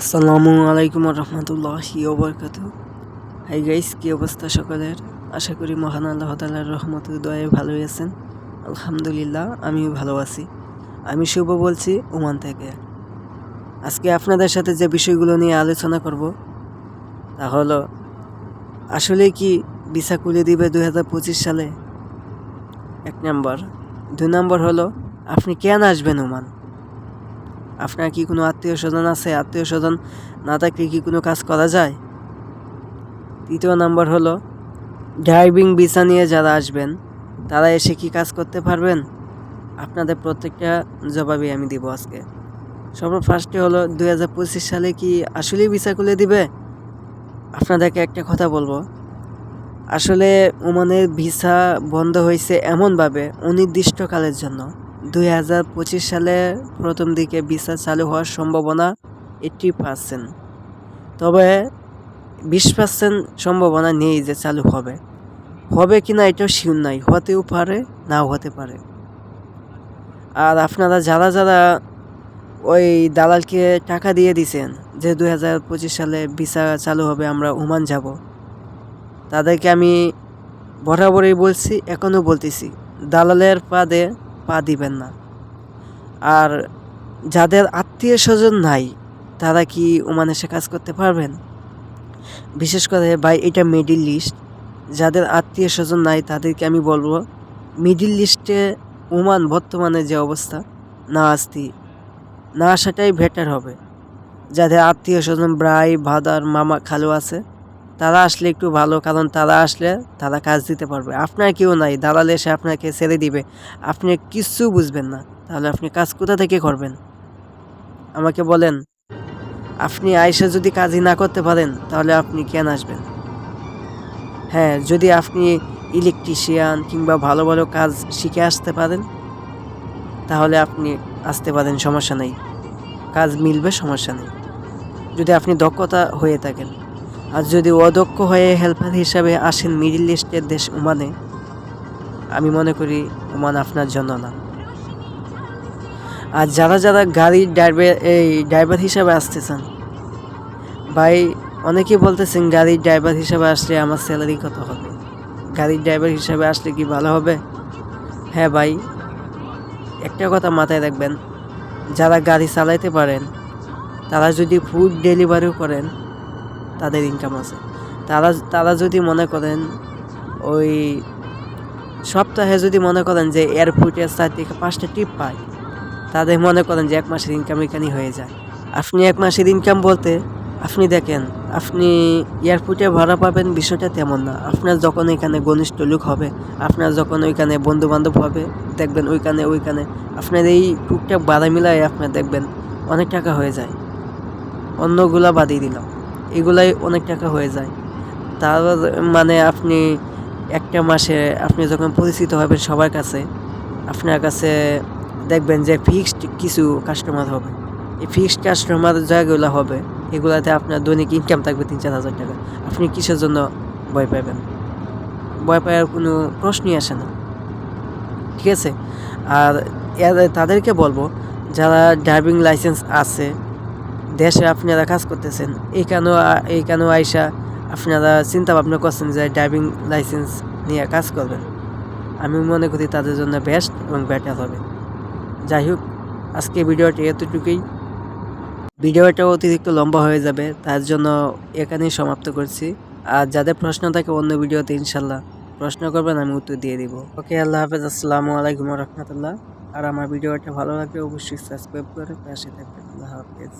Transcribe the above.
আসসালামু আলাইকুম রহমতুল্লাহি ওবরকাত। হাই গাইস, কি অবস্থা সকলের? আশা করি মহান আল্লাহ তালার রহমত দয়ে ভালোই আছেন। আলহামদুলিল্লাহ, আমিও ভালো আছি। আমি শুভ বলছি ওমান থেকে। আজকে আপনাদের সাথে যে বিষয়গুলো নিয়ে আলোচনা করব, তা হলো, আসলে কি ভিসা খুলে দিবে দুই হাজার পঁচিশ সালে? এক নম্বর। দুই নম্বর হলো, আপনি কেন আসবেন ওমান? আপনার কি কোনো আত্মীয় স্বজন আছে? আত্মীয় স্বজন না থাকলে কি কোনো কাজ করা যায়? তৃতীয় নাম্বার হলো ড্রাইভিং ভিসা নিয়ে যারা আসবেন, তারা এসে কি কাজ করতে পারবেন? আপনাদের প্রত্যেকটা জবাবই আমি দিব আজকে। সবার ফার্স্টে হলো, দুই হাজার পঁচিশ সালে কি আসলেই ভিসা খুলে দিবে? আপনাদেরকে একটা কথা বলব। আসলে ওমানের ভিসা বন্ধ হয়েছে এমনভাবে অনির্দিষ্টকালের জন্য। দুই হাজার পঁচিশ সালে প্রথম দিকে ভিসা চালু হওয়ার সম্ভাবনা এইট্টি পার্সেন্ট। তবে বিশ পার্সেন্ট সম্ভাবনা নেই যে চালু হবে। হবে কি না এটাও শিউর নাই, হতেও পারে, নাও হতে পারে। আর আপনারা যারা যারা ওই দালালকে টাকা দিয়ে দিছেন যে দুই হাজার পঁচিশ সালে ভিসা চালু হবে, আমরা ওমান যাব। তাদেরকে আমি বরাবরই বলছি এখনও বলতেছি, দালালের পাদে পা দিবেন না। আর যাদের আত্মীয় স্বজন নাই, তারা কি ওমান এসে কাজ করতে পারবেন? বিশেষ করে ভাই, এটা মিডিল লিস্ট যাদের আত্মীয় স্বজন নাই, তাদেরকে আমি বলব মিডিল লিস্টে ওমান বর্তমানে যে অবস্থা, না আসতি, না আসাটাই বেটার হবে। যাদের আত্মীয় স্বজন ভাই ভাদার মামা খালু আছে তারা আসলে একটু ভালো, কারণ তারা আসলে তারা কাজ দিতে পারবে। আপনার কেউ নাই, দালাল এসে আপনাকে ছেড়ে দিবে। আপনি কিচ্ছু বুঝবেন না। তাহলে আপনি কাজ কোথা থেকে করবেন? আমাকে বলেন, আপনি আইসে যদি কাজই না করতে পারেন, তাহলে আপনি কেন আসবেন? হ্যাঁ যদি আপনি ইলেকট্রিশিয়ান কিংবা ভালো ভালো কাজ শিখে আসতে পারেন, তাহলে আপনি আসতে পারেন, সমস্যা নেই। কাজ মিলবে, সমস্যা নেই। যদি আপনি দক্ষতা হয়ে থাকেন। আর যদি অদক্ষ হয়ে হেল্পার হিসাবে আসেন মিডিল ইস্টের দেশ ওমানে, আমি মনে করি ওমান আপনার জন্য না। আর যারা যারা গাড়ির ড্রাইভার এই ড্রাইভার হিসাবে আসতে চান ভাই অনেকেই বলতেছেন গাড়ির ড্রাইভার হিসাবে আসলে আমার স্যালারি কত হবে? গাড়ির ড্রাইভার হিসাবে আসলে কি ভালো হবে? হ্যাঁ ভাই, একটা কথা মাথায় রাখবেন, যারা গাড়ি চালাইতে পারেন, তারা যদি ফুড ডেলিভারিও করেন তাদের ইনকাম আছে। তারা তারা যদি মনে করেন ওই সপ্তাহে যদি মনে করেন যে এয়ারপোর্টে চার থেকে পাঁচটা টিপ পায়, তাদের মনে করেন যে এক মাসের ইনকাম এখানেই হয়ে যায়। আপনি এক মাসের ইনকাম বলতে, আপনি দেখেন, আপনি এয়ারপোর্টে ভাড়া পাবেন বিষয়টা তেমন না। আপনার যখন এখানে ঘনিষ্ঠ লোক হবে, আপনার যখন ওইখানে বন্ধু বান্ধব হবে, দেখবেন ওইখানে ওইখানে আপনার এই টুকটাক বাধা মিলাই আপনার দেখবেন অনেক টাকা হয়ে যায়। অন্যগুলা বাদিয়ে দিলাম। এগুলাই অনেক টাকা হয়ে যায়। তার মানে আপনি একটা মাসে আপনি যখন পরিচিত হবেন সবার কাছে, আপনার কাছে দেখবেন যে ফিক্সড কিছু কাস্টমার হবে। এই ফিক্সড কাস্টমার জায়গাগুলো হবে, এগুলাতে আপনার দৈনিক ইনকাম থাকবে তিন চার হাজার টাকা। আপনি কিসের জন্য ভয় পাবেন? ভয় পাওয়ার কোনো প্রশ্নই আসে না। ঠিক আছে? আর তাদেরকে বলব, যারা ড্রাইভিং লাইসেন্স আছে দেশে আপনারা কাজ করতেছেন এইখানেও এইখানেও আইসা আপনারা চিন্তা ভাবনা করছেন যে ড্রাইভিং লাইসেন্স নিয়ে কাজ করবেন? আমি মনে করি তাদের জন্য বেস্ট এবং বেটার হবে। যাই হোক, আজকে ভিডিওটি এতটুকুই। ভিডিওটা অতিরিক্ত লম্বা হয়ে যাবে, তার জন্য এখানেই সমাপ্ত করছি। আর যাদের প্রশ্ন থাকে অন্য ভিডিওতে ইনশাল্লাহ প্রশ্ন করবেন, আমি উত্তর দিয়ে দিব। ওকে, আল্লাহ হাফেজ, আসসালামু আলাইকুম রহমতুল্লাহ। আর আমার ভিডিওটা ভালো লাগলে অবশ্যই সাবস্ক্রাইব করে পাশে থাকবেন। আল্লাহ হাফেজ।